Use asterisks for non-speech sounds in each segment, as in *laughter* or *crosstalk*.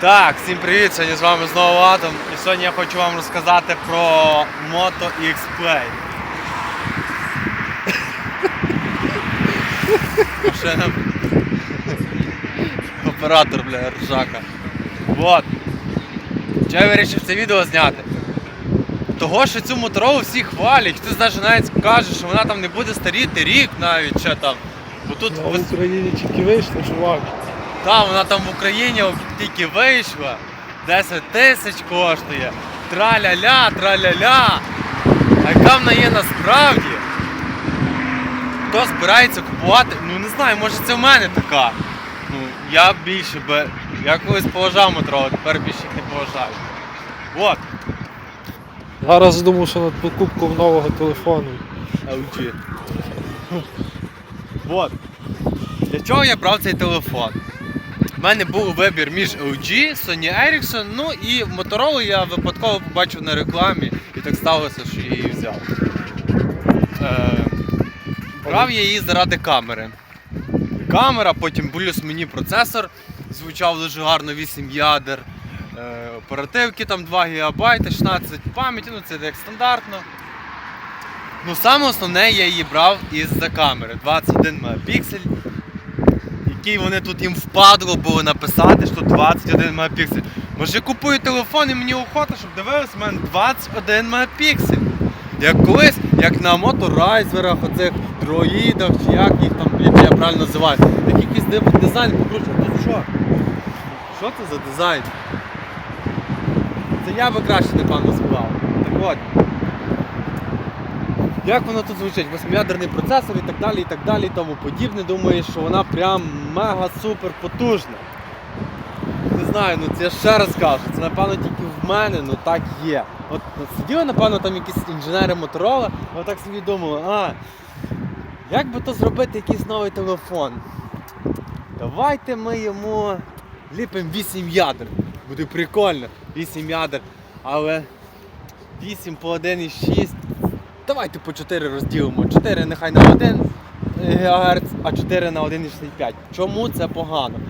Так, всім привіт! Сьогодні з вами знову Атом. І сьогодні я хочу вам розказати про Moto X Play. Машина. Оператор, бля, ржака. Вот. Чого я вирішив це відео зняти? Того, що цю моторолу всі хвалять, хтось навіть навіть каже, що вона там не буде старіти рік навіть, що там. Бо тут А в Україні тільки вийшло, чувак. Та, вона там в Україні тільки вийшла, 10 тисяч коштує. Траля-ля, траля-ля. А яка вона є насправді? Хто збирається купувати? Ну не знаю, може це в мене така. Ну, я більше би. Я колись поважав Моторола, тепер більше не поважаю. От, Зараз думав, що над покупкою нового телефону. LG. Вот. Для чого я брав цей телефон? У мене був вибір між LG, Sony Ericsson, ну і Motorola я випадково побачив на рекламі і так сталося, що я її взяв. Е, брав я її заради камери. Камера, потім плюс мені процесор звучав дуже гарно 8 ядер. Е, оперативки там 2 ГБ, 16 пам'яті, ну це як стандартно. Ну, саме основне я її брав із-за камери 21 мегапіксель. Який вони тут їм впадло було написати, що 21 мегапіксель. Може купую телефон і мені охота, щоб дивилися, в мене 21 мегапіксель. Як колись, як на моторайзерах, оцих дроїдах, чи як їх там блін, я правильно називаю. Як якийсь дизайн покручений. Тут що? Що це за дизайн? Це я би краще, напевно, склав. Так от. Як воно тут звучить? Восьмиядерний процесор і так далі, і так далі, і тому подібне. Думаю, що вона прям мега супер потужна. Не знаю, ну це я ще раз кажу, це напевно тільки в мене, ну так є. От сиділи, напевно, там якісь інженери Моторола, отак собі думали, а як би то зробити якийсь новий телефон? Давайте ми йому ліпимо 8 ядер. Буде прикольно, 8 ядер. Але 8 по 1,6. Давайте по 4 розділимо. 4 нехай на 1 ГГц, а 4 на 1,65. Чому це погано?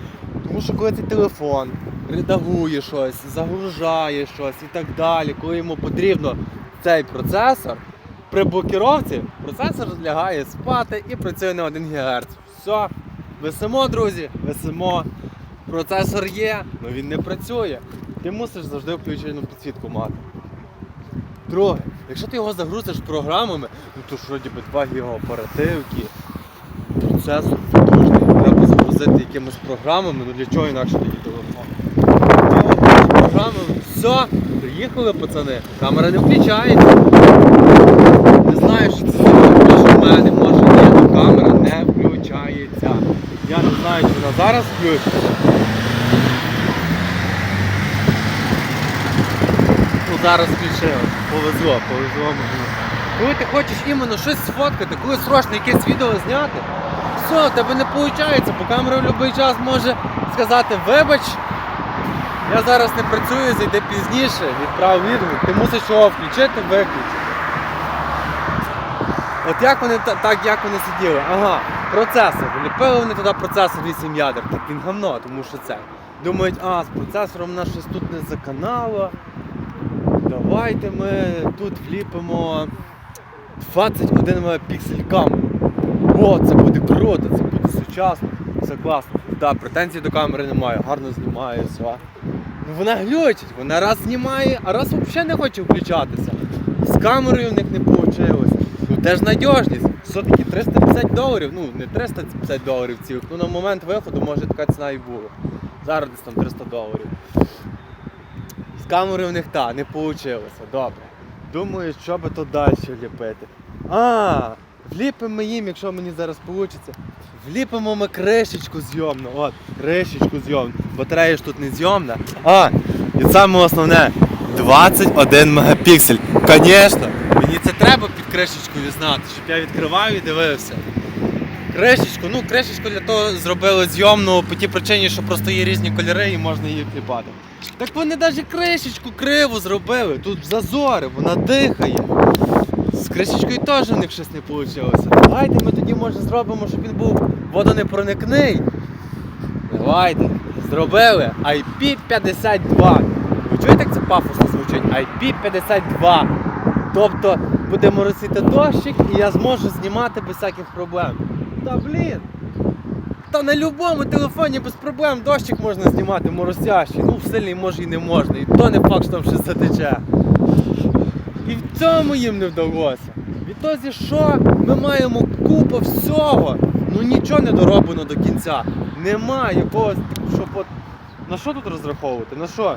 Тому що коли цей телефон редагує щось, загружає щось і так далі, коли йому потрібно цей процесор, при блокіровці процесор лягає спати і працює на 1 ГГц. Все, висимо, друзі, висимо. Процесор є, але він не працює. Ти мусиш завжди включену підсвітку мати. Друге, якщо ти його загрузиш програмами, ну то ж вроді би 2 ГБ оперативки, процесор потужний, треба загрузити якимись програмами, ну для чого інакше тоді телефон? Все, приїхали пацани, камера не включається. Не знаю, що це може в мене, може ні, але камера не включається. Я не знаю, чи вона зараз включиться. Ну зараз включила. Повезло, повезло мені. Коли ти хочеш іменно щось сфоткати, коли срочно якесь відео зняти, все, в тебе не виходить, бо камера в будь-який час може сказати, вибач, я зараз не працюю, зайди пізніше, відправ відгук, ти мусиш його включити, виключити. От як вони так, як вони сиділи? Ага, процесор. Вліпили вони туди процесор 8 ядер, так він говно, тому що це. Думають, а, з процесором нас щось тут не заканало. Давайте ми тут вліпимо 21 мегапіксель камеру. О, це буде круто, це буде сучасно, все класно. Так, претензій до камери немає, гарно знімає, все. Ну вона глючить, вона раз знімає, а раз взагалі не хоче включатися. З камерою в них не вийшло. Ну теж надіжність. Все-таки 350 доларів, ну не 350 доларів цілих, ну на момент виходу може така ціна і була. Зараз десь там 300 доларів. З камери в них та, не вийшло. Добре. Думаю, що би то далі ліпити. А, вліпимо їм, якщо мені зараз вийде. Вліпимо ми кришечку зйомну. От, кришечку зйомну. Батарея ж тут не зйомна. А, і саме основне 21 мегапіксель. Звісно, мені це треба під кришечкою знати, щоб я відкривав і дивився. Кришечку, ну кришечку для того зробили зйомну по тій причині, що просто є різні кольори і можна її кліпати. Так вони навіть кришечку криву зробили, тут зазори, вона дихає. З кришечкою теж у них щось не вийшло. Давайте ми тоді може зробимо, щоб він був водонепроникний. Давайте. Зробили IP52. Ви чуєте, як це пафосно звучить? IP52. Тобто буде моросити дощик і я зможу знімати без всяких проблем. Та блін! Та на будь-якому телефоні без проблем дощик можна знімати моросящий. Ну, в сильний може і не можна. І то не факт, що там щось затече. І в цьому їм не вдалося. Відтоді що ми маємо купу всього, ну нічого не дороблено до кінця. Нема якогось, щоб от. На що тут розраховувати? На що?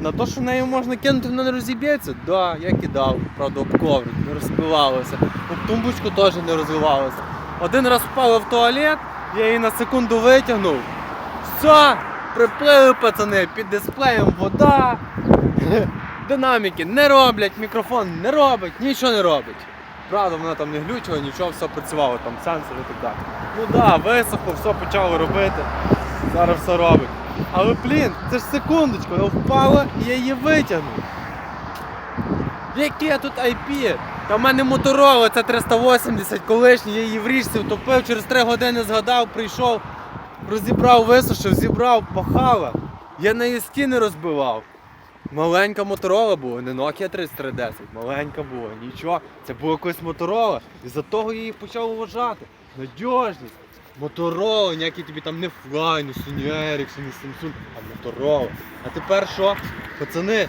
На те, що нею можна кинути, вона не розіб'ється? Да, я кидав, правда, об коврик, не розпивалося. Об тумбочку теж не розвивалося. Один раз впала в туалет, я її на секунду витягнув. Все, приплили пацани, під дисплеєм вода. *laughs* Динаміки не роблять, мікрофон не робить, нічого не робить. Правда, вона там не глючила, нічого, все працювало, там сенсор і так далі. Ну да, висохло, все почало робити. Зараз все робить. Але блін, це ж секундочку, вона впала і я її витягнув. Яке тут IP? Та в мене моторола, це 380 колишній, я її в річці втопив, через 3 години згадав, прийшов, розібрав, висушив, зібрав, пахала. Я на її стіни розбивав. Маленька моторола була, не Nokia 3310, маленька була, нічого. Це була якась моторола. І за того я її почав вважати. Надіжність. Моторола, ніякі тобі там не Fly, не Sony Ericsson, не Samsung, а моторола. А тепер що? Пацани,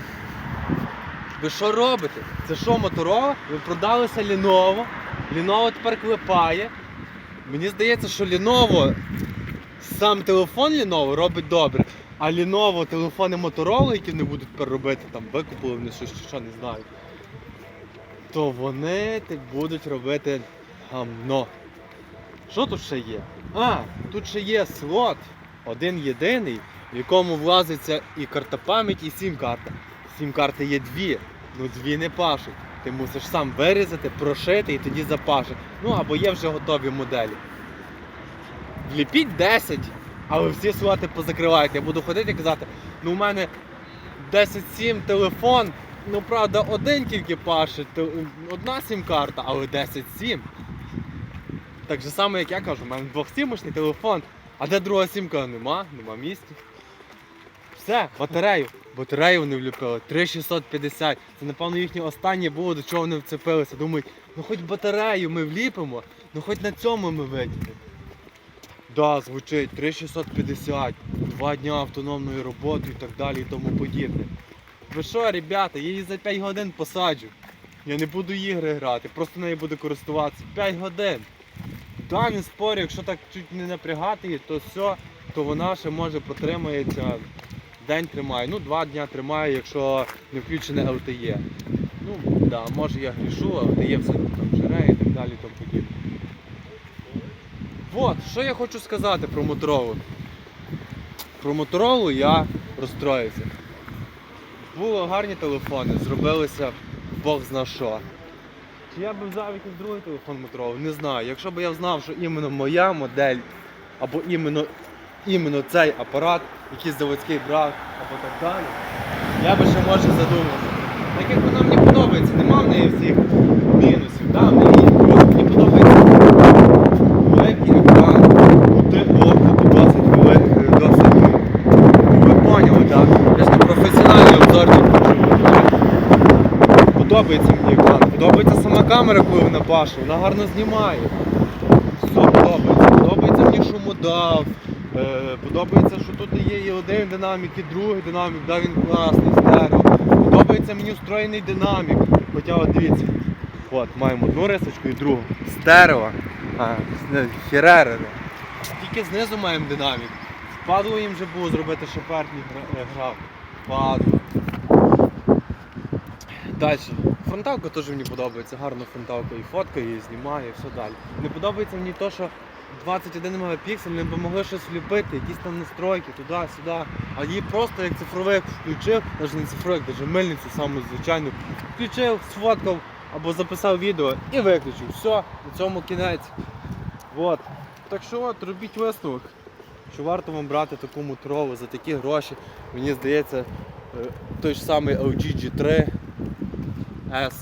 ви що робите? Це що, моторола? Ви продалися Lenovo. Lenovo тепер клепає. Мені здається, що Lenovo, сам телефон Lenovo робить добре. А Lenovo телефони Motorola, які не будуть тепер робити, там викупили вони щось чи що, не знаю. То вони будуть робити гамно. Що тут ще є? А, тут ще є слот, один єдиний, в якому влазиться і карта пам'яті, і сім-карта. Сім-карти є дві, ну дві не пашуть. Ти мусиш сам вирізати, прошити і тоді запашить. Ну або є вже готові моделі. Вліпіть 10, але всі слоти позакриваєте. Я буду ходити і казати, ну у мене 10-7 телефон, ну правда, один тільки пашить, одна сім-карта, але 10-7. Так же само, як я кажу, у мене двохсімочний телефон, а де друга сімка? Нема, нема місця. Все, батарею. Батарею вони вліпили. 3650. Це напевно їхнє останнє було, до чого вони вцепилися. Думають, ну хоч батарею ми вліпимо, ну хоч на цьому ми вийдемо. Да, звучить 3650, два дня автономної роботи і так далі і тому подібне. Ви що, ребята, я її за 5 годин посаджу. Я не буду ігри грати, просто нею буду користуватися 5 годин. Да, він спорю, якщо так чуть не напрягати її, то все, то вона ще може протримається. День тримає, ну два дня тримає, якщо не включене LTE. Ну, да, може я грішу, LTE все там жере і так далі тому подібне. Вот, що я хочу сказати про Моторолу. Про Моторолу я розстроївся. Були гарні телефони, зробилися Бог зна що. Чи я би взяв якийсь другий телефон Motorola? Не знаю. Якщо б я знав, що іменно моя модель, або іменно, іменно цей апарат, якийсь заводський брак, або так далі, я би ще може задумався. Так як вона мені подобається, нема в неї всіх мінусів. Да, мені подобається великий екран, кути оку, досить великий, досить. Ви поняли, так? Я ж не професіональний обзорник. Подобається мені екран, подобається сама камера, коли вона паше, вона гарно знімає. Все подобається. Подобається мені шумодав. Подобається, що тут є і один динамік, і другий динамік, да, він класний, стерео. Подобається мені встроєний динамік. Хоча от дивіться. От, маємо одну рисочку і другу. Стерео. А. Тільки знизу маємо динамік. Впадло їм вже було зробити, верхній е, грав. Впадло. Далі. Фронталка теж мені подобається, гарна фронталка і фотка, і знімає, і все далі. Не подобається мені те, що 21 мегапіксель не могли щось вліпити, якісь там настройки, туди-сюди. А її просто як цифровик включив, навіть не цифровик, навіть мильницю саму звичайну, включив, сфоткав або записав відео і виключив. Все, на цьому кінець. Вот. Так що от, робіть висновок. Що варто вам брати таку моторолу за такі гроші. Мені здається, е, той ж самий LG G3 S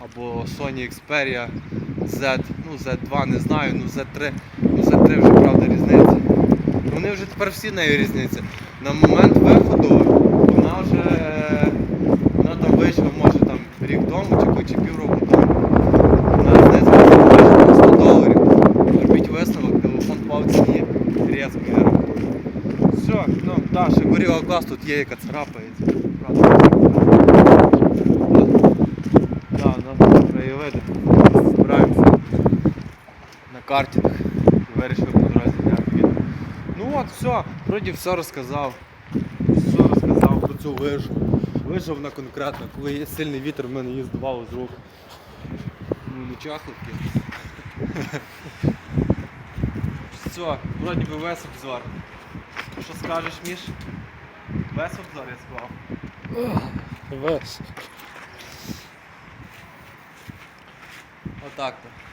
або Sony Xperia Z, ну Z2 не знаю, ну Z3, ну Z3 вже правда різниця. Вони вже тепер всі нею різниця. На момент виходу вона вже вона там вийшла, може там рік тому чи, чи півроку тому. На різниця вийшла 100 доларів. Робіть висновок, телефон в ціні різко, рахую. Все, ну так, Gorilla Glass тут є, яка царапається. Правда. Да, да, краєвиди. Збираємося на картинг і вирішили по дорозі. Ну от, все, вроді все розказав. Все розказав про цю вижу. Вижа вона конкретно, коли є сильний вітер, в мене її здувало з рук. Ну, не чахлики. Все, вроді би весь обзор. Що скажеш, Міш? Весь обзор я сказав. Вес. Отак то.